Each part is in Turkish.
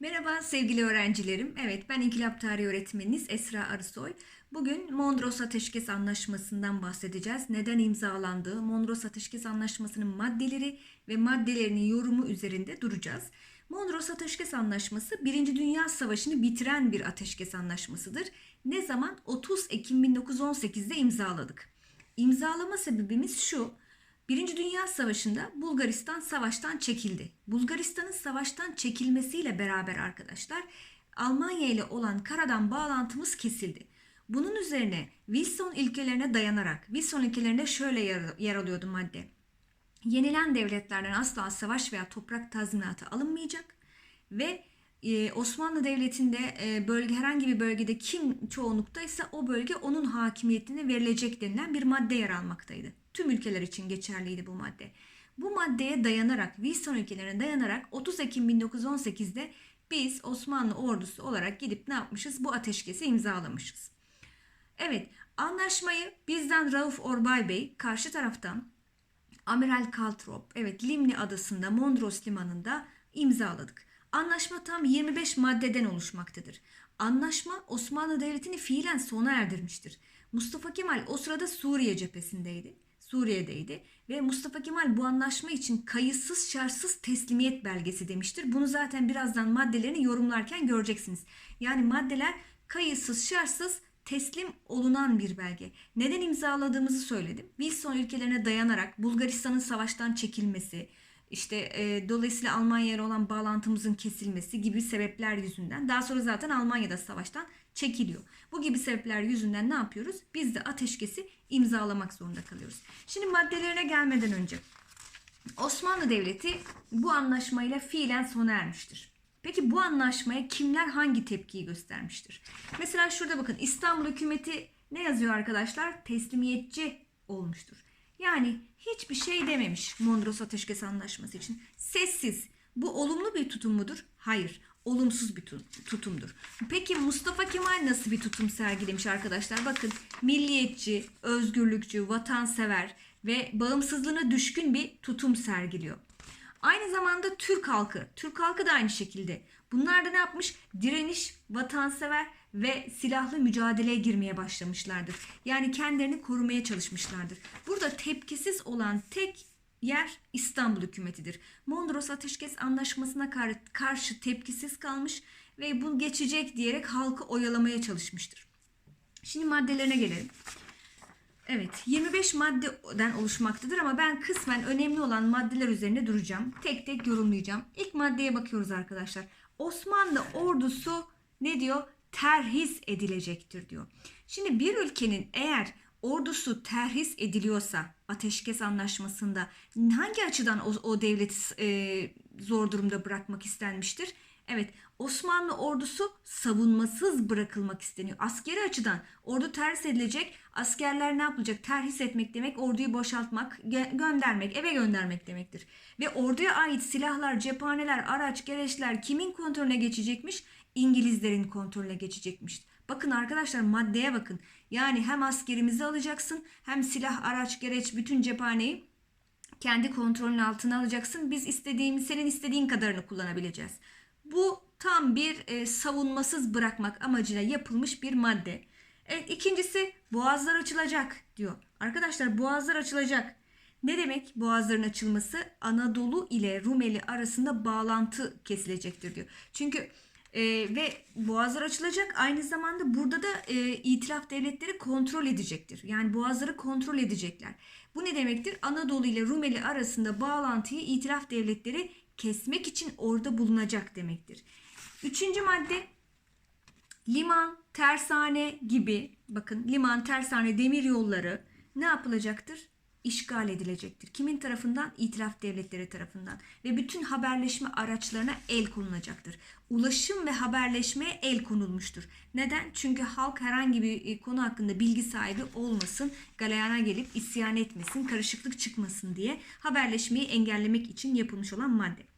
Merhaba sevgili öğrencilerim. Evet ben İnkılap Tarihi öğretmeniniz Esra Arısoy. Bugün Mondros Ateşkes Anlaşması'ndan bahsedeceğiz. Neden imzalandığı, Mondros Ateşkes Anlaşması'nın maddeleri ve maddelerinin yorumu üzerinde duracağız. Mondros Ateşkes Anlaşması 1. Dünya Savaşı'nı bitiren bir ateşkes anlaşmasıdır. Ne zaman? 30 Ekim 1918'de imzaladık. İmzalama sebebimiz şu. Birinci Dünya Savaşı'nda Bulgaristan savaştan çekildi. Bulgaristan'ın savaştan çekilmesiyle beraber arkadaşlar Almanya ile olan karadan bağlantımız kesildi. Bunun üzerine Wilson ilkelerine dayanarak, Wilson ilkelerinde şöyle yer, yer alıyordu madde. Yenilen devletlerden asla savaş veya toprak tazminatı alınmayacak ve Osmanlı Devleti'nde e, bölge herhangi bir bölgede kim çoğunluktaysa o bölge onun hakimiyetine verilecek denilen bir madde yer almaktaydı. Tüm ülkeler için geçerliydi bu madde. Bu maddeye dayanarak, Wilson ülkelerine dayanarak 30 Ekim 1918'de biz Osmanlı ordusu olarak gidip ne yapmışız? Bu ateşkesi imzalamışız. Evet, anlaşmayı bizden Rauf Orbay Bey, karşı taraftan Amiral Kaltrop, evet Limni adasında Mondros limanında imzaladık. Anlaşma tam 25 maddeden oluşmaktadır. Anlaşma Osmanlı Devleti'ni fiilen sona erdirmiştir. Mustafa Kemal o sırada Suriye cephesindeydi. Suriye'deydi ve Mustafa Kemal bu anlaşma için kayıtsız şartsız teslimiyet belgesi demiştir. Bunu zaten birazdan maddelerini yorumlarken göreceksiniz. Yani maddeler kayıtsız şartsız teslim olunan bir belge. Neden imzaladığımızı söyledim. Wilson ülkelerine dayanarak Bulgaristan'ın savaştan çekilmesi, işte e, dolayısıyla Almanya ile olan bağlantımızın kesilmesi gibi sebepler yüzünden daha sonra zaten Almanya'da savaştan çekiliyor. Bu gibi sebepler yüzünden ne yapıyoruz? Biz de ateşkesi imzalamak zorunda kalıyoruz. Şimdi maddelerine gelmeden önce Osmanlı Devleti bu anlaşmayla fiilen sona ermiştir. Peki bu anlaşmaya kimler hangi tepkiyi göstermiştir? Mesela şurada bakın İstanbul hükümeti ne yazıyor arkadaşlar? Teslimiyetçi olmuştur. Yani hiçbir şey dememiş Mondros Ateşkes Anlaşması için. Sessiz. Bu olumlu bir tutum mudur? Hayır. Olumsuz bir tutumdur. Peki Mustafa Kemal nasıl bir tutum sergilemiş arkadaşlar? Bakın milliyetçi, özgürlükçü, vatansever ve bağımsızlığına düşkün bir tutum sergiliyor. Aynı zamanda Türk halkı, Türk halkı da aynı şekilde. Bunlar da ne yapmış? Direniş, vatansever ve silahlı mücadeleye girmeye başlamışlardır. Yani kendilerini korumaya çalışmışlardır. Burada tepkisiz olan tek yer İstanbul hükümetidir. Mondros Ateşkes Anlaşması'na karşı tepkisiz kalmış ve bu geçecek diyerek halkı oyalamaya çalışmıştır. Şimdi maddelerine gelelim. Evet 25 maddeden oluşmaktadır ama ben kısmen önemli olan maddeler üzerine duracağım. Tek tek yorumlayacağım. İlk maddeye bakıyoruz arkadaşlar. Osmanlı ordusu ne diyor? Terhis edilecektir diyor. Şimdi bir ülkenin eğer ordusu terhis ediliyorsa ateşkes anlaşmasında hangi açıdan o, o devleti e, zor durumda bırakmak istenmiştir? Evet Osmanlı ordusu savunmasız bırakılmak isteniyor. Askeri açıdan ordu terhis edilecek. Askerler ne yapacak? Terhis etmek demek orduyu boşaltmak, göndermek, eve göndermek demektir. Ve orduya ait silahlar, cephaneler, araç, gereçler kimin kontrolüne geçecekmiş? İngilizlerin kontrolüne geçecekmiş. Bakın arkadaşlar maddeye bakın. Yani hem askerimizi alacaksın hem silah, araç, gereç, bütün cephaneyi kendi kontrolün altına alacaksın. Biz istediğimiz, senin istediğin kadarını kullanabileceğiz. Bu tam bir e, savunmasız bırakmak amacıyla yapılmış bir madde. Evet, ikincisi boğazlar açılacak diyor. Arkadaşlar boğazlar açılacak. Ne demek boğazların açılması? Anadolu ile Rumeli arasında bağlantı kesilecektir diyor. Çünkü e, ve boğazlar açılacak aynı zamanda burada da e, itilaf devletleri kontrol edecektir. Yani boğazları kontrol edecekler. Bu ne demektir? Anadolu ile Rumeli arasında bağlantıyı itilaf devletleri kesmek için orada bulunacak demektir. Üçüncü madde liman, tersane gibi bakın liman, tersane, demir yolları ne yapılacaktır? İşgal edilecektir. Kimin tarafından? İtilaf devletleri tarafından. Ve bütün haberleşme araçlarına el konulacaktır. Ulaşım ve haberleşmeye el konulmuştur. Neden? Çünkü halk herhangi bir e, konu hakkında bilgi sahibi olmasın, galeyana gelip isyan etmesin, karışıklık çıkmasın diye haberleşmeyi engellemek için yapılmış olan madde.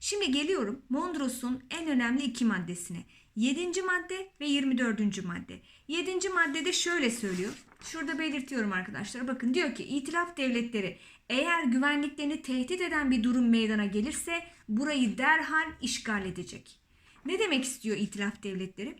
Şimdi geliyorum Mondros'un en önemli iki maddesine. 7. madde ve 24. madde. 7. maddede şöyle söylüyor. Şurada belirtiyorum arkadaşlar. Bakın diyor ki itilaf devletleri eğer güvenliklerini tehdit eden bir durum meydana gelirse burayı derhal işgal edecek. Ne demek istiyor itilaf devletleri?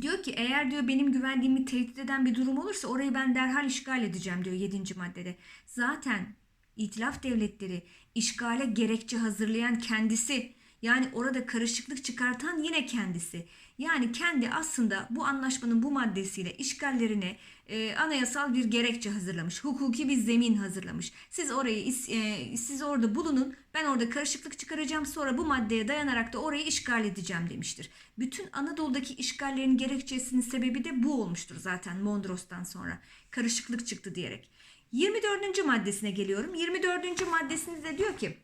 Diyor ki eğer diyor benim güvenliğimi tehdit eden bir durum olursa orayı ben derhal işgal edeceğim diyor 7. maddede. Zaten itilaf devletleri işgale gerekçe hazırlayan kendisi. Yani orada karışıklık çıkartan yine kendisi. Yani kendi aslında bu anlaşmanın bu maddesiyle işgallerine e, anayasal bir gerekçe hazırlamış. Hukuki bir zemin hazırlamış. Siz orayı e, siz orada bulunun. Ben orada karışıklık çıkaracağım. Sonra bu maddeye dayanarak da orayı işgal edeceğim demiştir. Bütün Anadolu'daki işgallerin gerekçesinin sebebi de bu olmuştur zaten Mondros'tan sonra. Karışıklık çıktı diyerek. 24. maddesine geliyorum. 24. maddesinde de diyor ki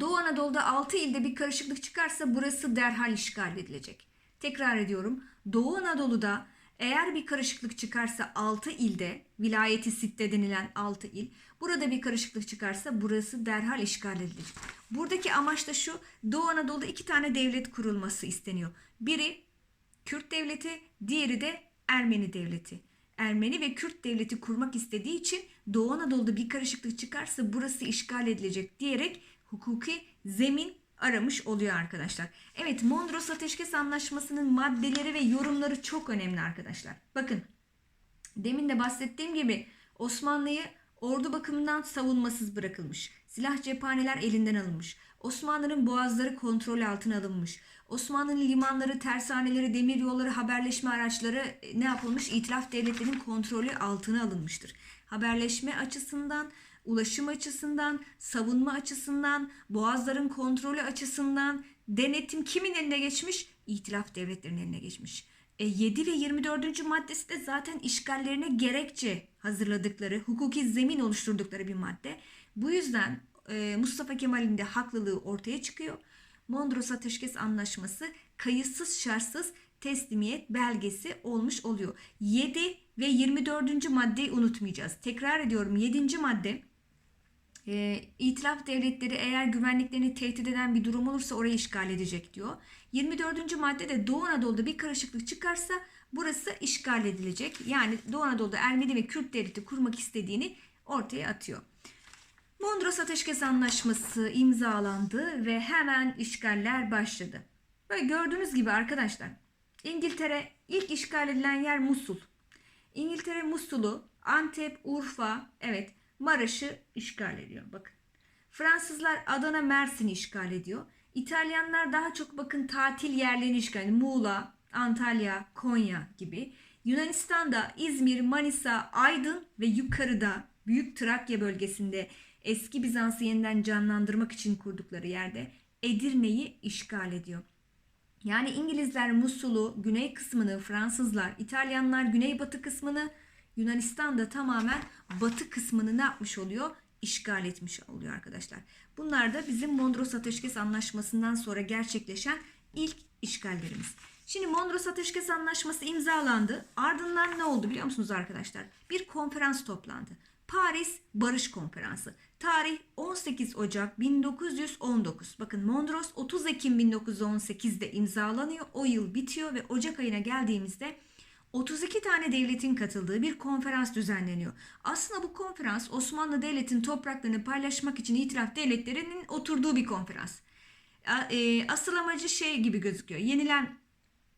Doğu Anadolu'da 6 ilde bir karışıklık çıkarsa burası derhal işgal edilecek. Tekrar ediyorum. Doğu Anadolu'da eğer bir karışıklık çıkarsa 6 ilde, vilayeti sitte denilen 6 il, burada bir karışıklık çıkarsa burası derhal işgal edilecek. Buradaki amaç da şu, Doğu Anadolu'da iki tane devlet kurulması isteniyor. Biri Kürt devleti, diğeri de Ermeni devleti. Ermeni ve Kürt devleti kurmak istediği için Doğu Anadolu'da bir karışıklık çıkarsa burası işgal edilecek diyerek hukuki zemin aramış oluyor arkadaşlar. Evet Mondros Ateşkes Anlaşması'nın maddeleri ve yorumları çok önemli arkadaşlar. Bakın demin de bahsettiğim gibi Osmanlı'yı ordu bakımından savunmasız bırakılmış. Silah cephaneler elinden alınmış. Osmanlı'nın boğazları kontrol altına alınmış. Osmanlı'nın limanları, tersaneleri, demir yolları, haberleşme araçları e, ne yapılmış? İtilaf devletlerinin kontrolü altına alınmıştır. Haberleşme açısından, ulaşım açısından, savunma açısından, boğazların kontrolü açısından denetim kimin eline geçmiş? İtilaf devletlerinin eline geçmiş. E, 7 ve 24. maddesi de zaten işgallerine gerekçe hazırladıkları, hukuki zemin oluşturdukları bir madde. Bu yüzden Mustafa Kemal'in de haklılığı ortaya çıkıyor. Mondros Ateşkes Anlaşması kayıtsız şartsız teslimiyet belgesi olmuş oluyor. 7 ve 24. maddeyi unutmayacağız. Tekrar ediyorum 7. madde e, İtilaf devletleri eğer güvenliklerini tehdit eden bir durum olursa orayı işgal edecek diyor. 24. maddede Doğu Anadolu'da bir karışıklık çıkarsa burası işgal edilecek. Yani Doğu Anadolu'da Ermeni ve Kürt devleti kurmak istediğini ortaya atıyor. Mondros Ateşkes Anlaşması imzalandı ve hemen işgaller başladı. Böyle gördüğünüz gibi arkadaşlar İngiltere ilk işgal edilen yer Musul. İngiltere Musul'u, Antep, Urfa, evet Maraş'ı işgal ediyor. Bakın. Fransızlar Adana, Mersin'i işgal ediyor. İtalyanlar daha çok bakın tatil yerlerini işgal ediyor. Muğla, Antalya, Konya gibi. Yunanistan'da İzmir, Manisa, Aydın ve yukarıda Büyük Trakya bölgesinde eski Bizans'ı yeniden canlandırmak için kurdukları yerde Edirne'yi işgal ediyor. Yani İngilizler Musul'u, güney kısmını, Fransızlar, İtalyanlar güneybatı kısmını, Yunanistan da tamamen batı kısmını ne yapmış oluyor? İşgal etmiş oluyor arkadaşlar. Bunlar da bizim Mondros Ateşkes Anlaşması'ndan sonra gerçekleşen ilk işgallerimiz. Şimdi Mondros Ateşkes Anlaşması imzalandı. Ardından ne oldu biliyor musunuz arkadaşlar? Bir konferans toplandı. Paris Barış Konferansı. Tarih 18 Ocak 1919. Bakın Mondros 30 Ekim 1918'de imzalanıyor. O yıl bitiyor ve Ocak ayına geldiğimizde 32 tane devletin katıldığı bir konferans düzenleniyor. Aslında bu konferans Osmanlı Devleti'nin topraklarını paylaşmak için itiraf devletlerinin oturduğu bir konferans. e, Asıl amacı şey gibi gözüküyor. Yenilen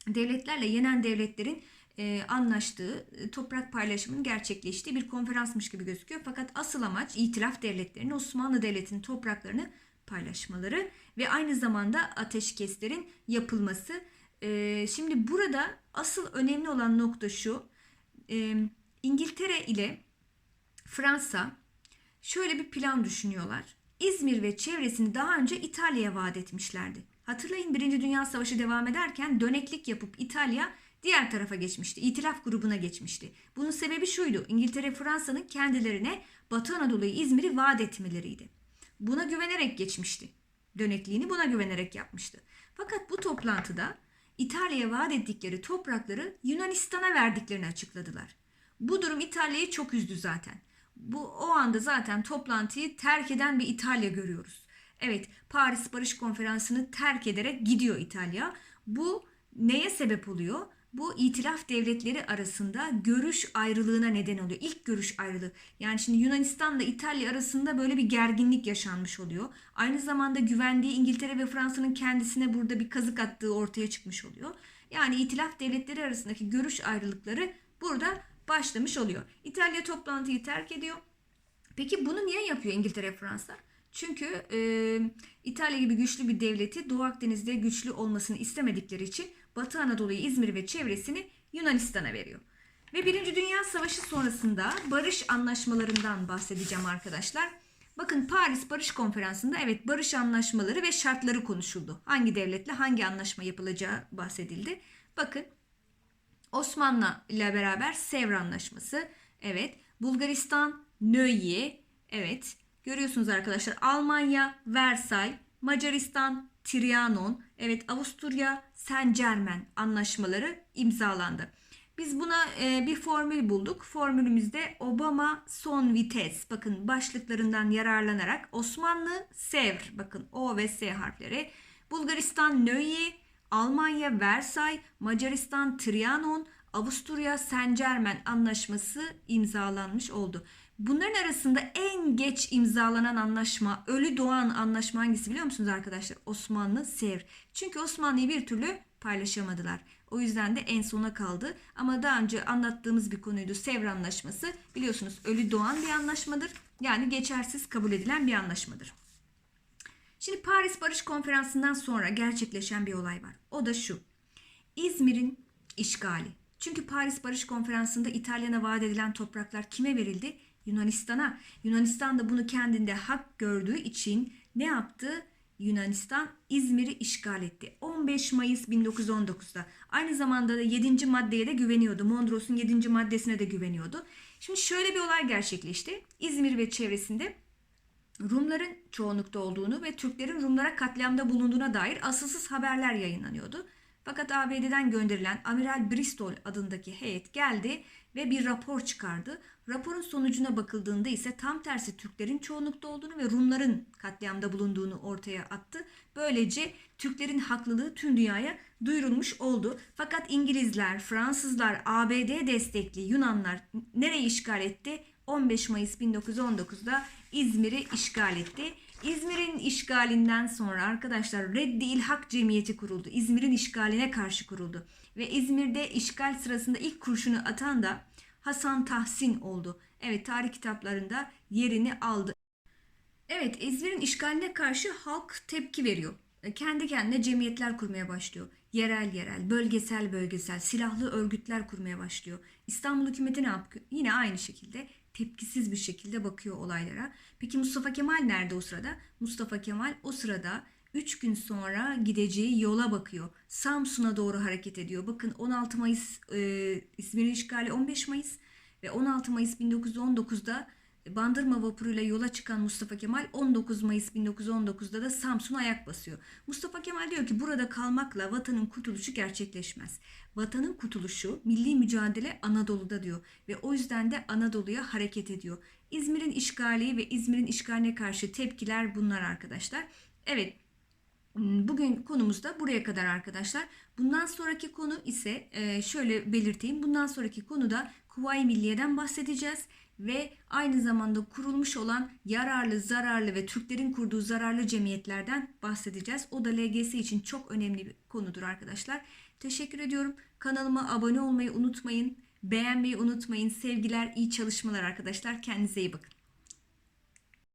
devletlerle yenen devletlerin e, anlaştığı e, toprak paylaşımının gerçekleştiği bir konferansmış gibi gözüküyor. Fakat asıl amaç itilaf devletlerinin Osmanlı Devleti'nin topraklarını paylaşmaları ve aynı zamanda ateşkeslerin yapılması. E, şimdi burada asıl önemli olan nokta şu. İngiltere ile Fransa şöyle bir plan düşünüyorlar. İzmir ve çevresini daha önce İtalya'ya vaat etmişlerdi. Hatırlayın Birinci Dünya Savaşı devam ederken döneklik yapıp İtalya diğer tarafa geçmişti. İtilaf grubuna geçmişti. Bunun sebebi şuydu. İngiltere Fransa'nın kendilerine Batı Anadolu'yu İzmir'i vaat etmeleriydi. Buna güvenerek geçmişti. Dönekliğini buna güvenerek yapmıştı. Fakat bu toplantıda İtalya'ya vaat ettikleri toprakları Yunanistan'a verdiklerini açıkladılar. Bu durum İtalya'yı çok üzdü zaten. Bu o anda zaten toplantıyı terk eden bir İtalya görüyoruz. Evet, Paris Barış Konferansı'nı terk ederek gidiyor İtalya. Bu neye sebep oluyor? Bu itilaf devletleri arasında görüş ayrılığına neden oluyor. İlk görüş ayrılığı. Yani şimdi Yunanistan'la İtalya arasında böyle bir gerginlik yaşanmış oluyor. Aynı zamanda güvendiği İngiltere ve Fransa'nın kendisine burada bir kazık attığı ortaya çıkmış oluyor. Yani itilaf devletleri arasındaki görüş ayrılıkları burada başlamış oluyor. İtalya toplantıyı terk ediyor. Peki bunu niye yapıyor İngiltere Fransa? Çünkü e, İtalya gibi güçlü bir devleti Doğu Akdeniz'de güçlü olmasını istemedikleri için Batı Anadolu'yu, İzmir ve çevresini Yunanistan'a veriyor. Ve Birinci Dünya Savaşı sonrasında barış anlaşmalarından bahsedeceğim arkadaşlar. Bakın Paris Barış Konferansı'nda evet barış anlaşmaları ve şartları konuşuldu. Hangi devletle hangi anlaşma yapılacağı bahsedildi. Bakın Osmanlı ile beraber Sevr Anlaşması. Evet. Bulgaristan Nöye. Evet. Görüyorsunuz arkadaşlar. Almanya Versay. Macaristan Trianon. Evet Avusturya Saint Germain anlaşmaları imzalandı. Biz buna e, bir formül bulduk. Formülümüzde Obama son vites. Bakın başlıklarından yararlanarak Osmanlı Sevr. Bakın O ve S harfleri. Bulgaristan Nöye. Almanya Versay, Macaristan Trianon, Avusturya Saint Germain anlaşması imzalanmış oldu. Bunların arasında en geç imzalanan anlaşma, Ölü Doğan anlaşma hangisi biliyor musunuz arkadaşlar? Osmanlı Sevr. Çünkü Osmanlı'yı bir türlü paylaşamadılar. O yüzden de en sona kaldı. Ama daha önce anlattığımız bir konuydu. Sevr Anlaşması biliyorsunuz ölü doğan bir anlaşmadır. Yani geçersiz kabul edilen bir anlaşmadır. Şimdi Paris Barış Konferansı'ndan sonra gerçekleşen bir olay var. O da şu. İzmir'in işgali. Çünkü Paris Barış Konferansı'nda İtalya'na vaat edilen topraklar kime verildi? Yunanistan'a. Yunanistan da bunu kendinde hak gördüğü için ne yaptı? Yunanistan İzmir'i işgal etti. 15 Mayıs 1919'da. Aynı zamanda da 7. maddeye de güveniyordu. Mondros'un 7. maddesine de güveniyordu. Şimdi şöyle bir olay gerçekleşti. İzmir ve çevresinde Rumların çoğunlukta olduğunu ve Türklerin Rumlara katliamda bulunduğuna dair asılsız haberler yayınlanıyordu. Fakat ABD'den gönderilen Amiral Bristol adındaki heyet geldi ve bir rapor çıkardı. Raporun sonucuna bakıldığında ise tam tersi Türklerin çoğunlukta olduğunu ve Rumların katliamda bulunduğunu ortaya attı. Böylece Türklerin haklılığı tüm dünyaya duyurulmuş oldu. Fakat İngilizler, Fransızlar, ABD destekli Yunanlar nereyi işgal etti? 15 Mayıs 1919'da İzmir'i işgal etti. İzmir'in işgalinden sonra arkadaşlar Reddi İlhak Cemiyeti kuruldu. İzmir'in işgaline karşı kuruldu. Ve İzmir'de işgal sırasında ilk kurşunu atan da Hasan Tahsin oldu. Evet tarih kitaplarında yerini aldı. Evet İzmir'in işgaline karşı halk tepki veriyor. E, Kendi kendine cemiyetler kurmaya başlıyor. Yerel yerel, bölgesel bölgesel, silahlı örgütler kurmaya başlıyor. İstanbul hükümeti ne yapıyor? Yine aynı şekilde tepkisiz bir şekilde bakıyor olaylara. Peki Mustafa Kemal nerede o sırada? Mustafa Kemal o sırada 3 gün sonra gideceği yola bakıyor. Samsun'a doğru hareket ediyor. Bakın 16 Mayıs e, İzmir'in işgali 15 Mayıs ve 16 Mayıs 1919'da Bandırma vapuruyla yola çıkan Mustafa Kemal 19 Mayıs 1919'da da Samsun'a ayak basıyor. Mustafa Kemal diyor ki burada kalmakla vatanın kurtuluşu gerçekleşmez. Vatanın kurtuluşu milli mücadele Anadolu'da diyor ve o yüzden de Anadolu'ya hareket ediyor. İzmir'in işgali ve İzmir'in işgaline karşı tepkiler bunlar arkadaşlar. Evet Bugün konumuz da buraya kadar arkadaşlar. Bundan sonraki konu ise e, şöyle belirteyim. Bundan sonraki konuda Kuvayi Milliye'den bahsedeceğiz ve aynı zamanda kurulmuş olan yararlı, zararlı ve Türklerin kurduğu zararlı cemiyetlerden bahsedeceğiz. O da LGS için çok önemli bir konudur arkadaşlar. Teşekkür ediyorum. Kanalıma abone olmayı unutmayın. Beğenmeyi unutmayın. Sevgiler, iyi çalışmalar arkadaşlar. Kendinize iyi bakın.